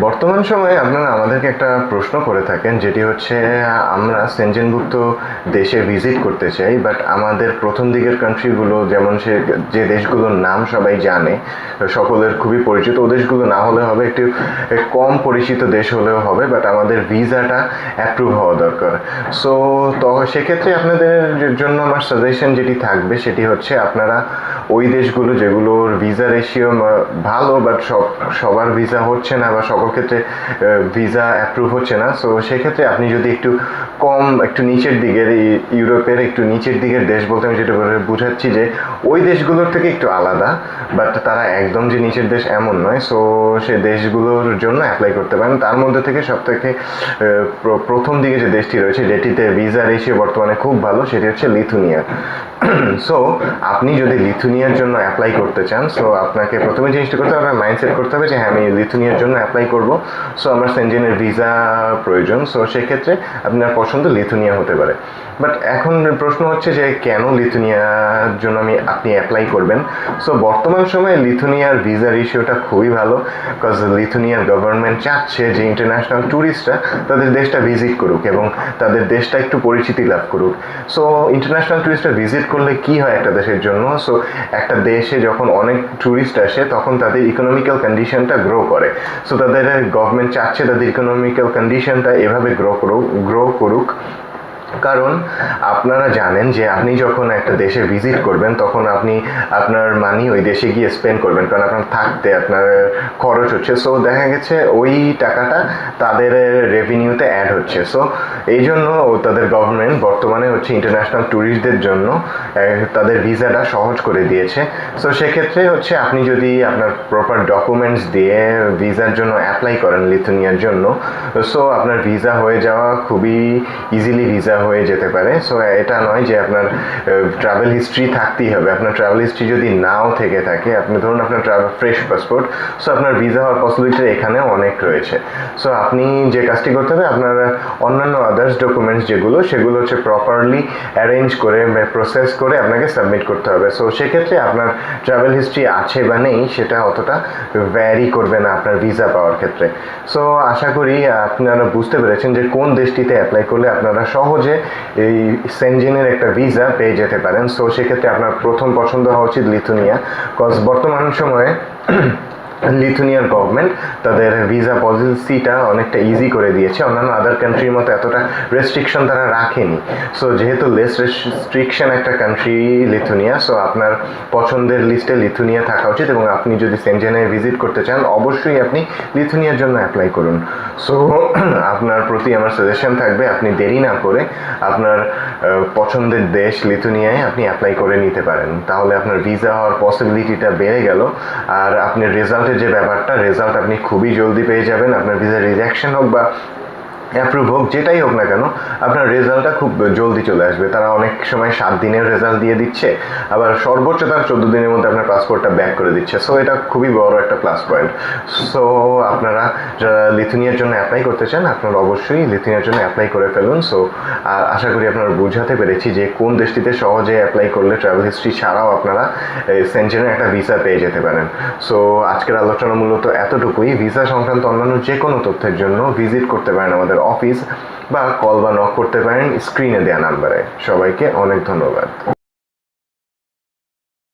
বর্তমান সময়ে আপনারা আমাদেরকে একটা প্রশ্ন করে থাকেন, যেটি হচ্ছে, আমরা সেনজেনভুক্ত দেশে ভিজিট করতে চাই বাট আমাদের প্রথম দিকের কান্ট্রিগুলো যেমন সে, যে দেশগুলোর নাম সবাই জানে, সকলের খুবই পরিচিত, ও দেশগুলো না হলে হবে, একটু কম পরিচিত দেশ হলেও হবে বাট আমাদের ভিসাটা অ্যাপ্রুভ হওয়া দরকার। সো তো সেক্ষেত্রে আপনাদের জন্য আমার সাজেশন যেটি থাকবে, সেটি হচ্ছে আপনারা ওই দেশগুলো যেগুলোর ভিসা রেশিও ভালো বাট সব, সবার ভিসা হচ্ছে না, বা সকল ক্ষেত্রে ভিসা অ্যাপ্রুভ হচ্ছে না। সো সেক্ষেত্রে আপনি যদি একটু কম, একটু নিচের দিকের ইউরোপের একটু নিচের দিকের দেশ বলতে আমি যেটা বুঝাচ্ছি যে, ওই দেশগুলোর থেকে একটু আলাদা বাট তারা একদম যে নিচের দেশ এমন নয়। সো সে দেশগুলোর জন্য অ্যাপ্লাই করতে পারেন। তার মধ্যে থেকে সব থেকে প্রথম দিকে যে দেশটি রয়েছে, যেটিতে ভিসা রেশিও বর্তমানে খুব ভালো, সেটি হচ্ছে লিথুনিয়া। সো আপনি যদি লিথুনিয়ার জন্য অ্যাপ্লাই করতে চান সো আপনাকে প্রথমে জিনিসটা করতে হবে মাইন্ডসেট করতে হবে যে হ্যাঁ আমি লিথুনিয়ার জন্য অ্যাপ্লাই করব। সো আমার সেনজেনের ভিসা প্রয়োজন সো সেক্ষেত্রে আপনার পছন্দ লিথুনিয়া হতে পারে। বাট এখন প্রশ্ন হচ্ছে যে, কেন লিথুনিয়ার জন্য আমি, আপনি অ্যাপ্লাই করবেন? সো বর্তমান সময়ে লিথুনিয়ার ভিসা রেশিওটা খুবই ভালো বিকজ লিথুনিয়ার গভর্নমেন্ট চাচ্ছে যে ইন্টারন্যাশনাল ট্যুরিস্টরা তাদের দেশটা ভিজিট করুক এবং তাদের দেশটা একটু পরিচিতি লাভ করুক। সো ইন্টারন্যাশনাল ট্যুরিস্টরা ভিজিট করলে কি হয় একটা দেশের জন্য? সো একটা দেশে যখন অনেক ট্যুরিস্ট আসে, তখন তাদের ইকোনমিক্যাল কন্ডিশনটা গ্রো করে। সো তাদের গভর্নমেন্ট চাচ্ছে তাদের ইকোনমিক্যাল কন্ডিশনটা এভাবে গ্রো করুক গ্রো করুক। কারণ আপনারা জানেন যে আপনি যখন একটা দেশে ভিজিট করবেন, তখন আপনি আপনার মানি ওই দেশে গিয়ে স্পেন্ড করবেন। কারণ আপনার থাকতে, আপনার খরচ হচ্ছে। সো দেখা গেছে ওই টাকাটা তাদের রেভিনিউতে অ্যাড হচ্ছে। সো এই জন্য তাদের গভর্নমেন্ট বর্তমানে হচ্ছে ইন্টারন্যাশনাল ট্যুরিস্টদের জন্য তাদের ভিসাটা সহজ করে দিয়েছে। সো সেক্ষেত্রে হচ্ছে আপনি যদি আপনার প্রপার ডকুমেন্টস দিয়ে ভিসার জন্য অ্যাপ্লাই করেন লিথুনিয়ার জন্য সো আপনার ভিসা হয়ে যাওয়া খুবই ইজিলি ভিসা হয়ে যেতে পারে। সো এটা নয় যে আপনার ট্রাভেল হিস্ট্রি থাকতেই হবে। আপনার ট্রাভেল হিস্ট্রি যদি নাও থেকে থাকে, আপনি ধরুন আপনার ট্রাভেল ফ্রেশ পাসপোর্ট সো আপনার ভিসা হওয়ার পসিবিলিটি এখানে অনেক রয়েছে। সো আপনি যে কাজটি করতে হবে, আপনার অন্যান্য আদার্স ডকুমেন্টস যেগুলো, সেগুলো হচ্ছে প্রপারলি অ্যারেঞ্জ করে প্রসেস করে আপনাকে সাবমিট করতে হবে। সো সেক্ষেত্রে আপনার ট্রাভেল হিস্ট্রি আছে বা নেই, সেটা অতটা ভ্যারি করবে না আপনার ভিসা পাওয়ার ক্ষেত্রে। সো আশা করি আপনারা বুঝতে পেরেছেন যে কোন দেশটিতে অ্যাপ্লাই করলে আপনারা সহজে এই সেনজিনের একটা ভিসা পেয়ে যেতে পারেন। সো সেক্ষেত্রে আপনার প্রথম পছন্দ হওয়া উচিত লিথুনিয়া কজ বর্তমান সময়ে লিথুনিয়ার গভর্নমেন্ট তাদের ভিসা পলিসিটা অনেকটা ইজি করে দিয়েছে। অন্যান্য আদার কান্ট্রির মতো এতটা রেস্ট্রিকশন তারা রাখেনি। সো যেহেতু লেস রেস্ট্রিকশন একটা কান্ট্রি লিথুনিয়া সো আপনার পছন্দের লিস্টে লিথুনিয়া থাকা উচিত এবং আপনি যদি সেনজেনে ভিজিট করতে চান, অবশ্যই আপনি লিথুনিয়ার জন্য অ্যাপ্লাই করুন। সো আপনার প্রতি আমার সাজেশন থাকবে, আপনি দেরি না করে আপনার পছন্দের দেশ লিথুনিয়ায় আপনি অ্যাপ্লাই করে নিতে পারেন। তাহলে আপনার ভিসা হওয়ার পসিবিলিটিটা বেড়ে গেল। আর আপনি রেজাল্ট যে ব্যাপারটা রেজাল্ট আপনি খুবই জলদি পেয়ে যাবেন। আপনার ভিসা রিজেকশন হোক বা অ্যাপ্রুভ হোক, যেটাই হোক না কেন, আপনার রেজাল্টটা খুব জলদি চলে আসবে। তারা অনেক সময় সাত দিনের রেজাল্ট দিয়ে দিচ্ছে, আবার সর্বোচ্চ তার চোদ্দ দিনের মধ্যে আপনার পাসপোর্টটা ব্যাক করে দিচ্ছে। সো এটা খুবই বড় একটা প্লাস পয়েন্ট সো আপনারা যারা লিথুনিয়ার জন্য অ্যাপ্লাই করতে চান, আপনারা অবশ্যই লিথুনিয়ার জন্য অ্যাপ্লাই করে ফেলুন। সো আর আশা করি আপনারা বুঝাতে পেরেছি যে কোন দেশটিতে সহজে অ্যাপ্লাই করলে ট্রাভেল হিস্ট্রি ছাড়াও আপনারা সেঞ্চুরির একটা ভিসা পেয়ে যেতে পারেন। সো আজকের আলোচনা মূলত এতটুকুই। ভিসা সংক্রান্ত অন্যান্য যে কোনো তথ্যের জন্য ভিজিট করতে পারেন আমাদের অফিস বা কল বা নক করতে পারেন স্ক্রিনে দেওয়া নাম্বারে সবাইকে অনেক ধন্যবাদ।